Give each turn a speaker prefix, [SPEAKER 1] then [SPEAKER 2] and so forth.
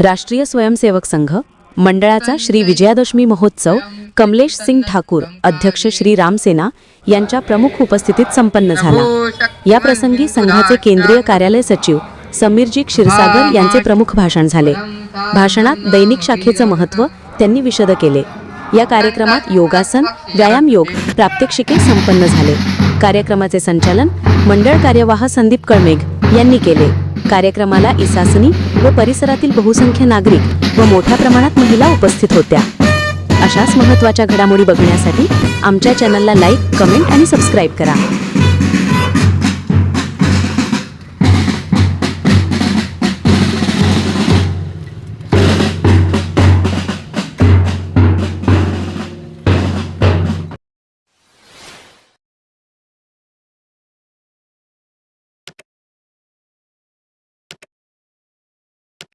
[SPEAKER 1] राष्ट्रीय स्वयंसेवक संघ मंडळाचा श्री विजयादशमी महोत्सव कमलेश सिंग ठाकूर अध्यक्ष श्री रामसेना यांच्या प्रमुख उपस्थितीत संपन्न झाला. या प्रसंगी संघाचे केंद्रीय कार्यालय सचिव समीरजी क्षीरसागर यांचे प्रमुख भाषण झाले. भाषणात दैनिक शाखेचं महत्त्व त्यांनी विशद केले. या कार्यक्रमात योगासन व्यायाम योग प्रात्यक्षिके संपन्न झाले. कार्यक्रमाचे संचालन मंडळ कार्यवाह संदीप कळमेघ यांनी केले. कार्यक्रमाला इसासनी व परिसरातील बहुसंख्य नागरिक व मोठ्या प्रमाणात महिला उपस्थित होत्या. अशाच महत्त्वाच्या घडामोडी बघण्यासाठी आमच्या चॅनलला लाईक कमेंट आणि सबस्क्राईब करा.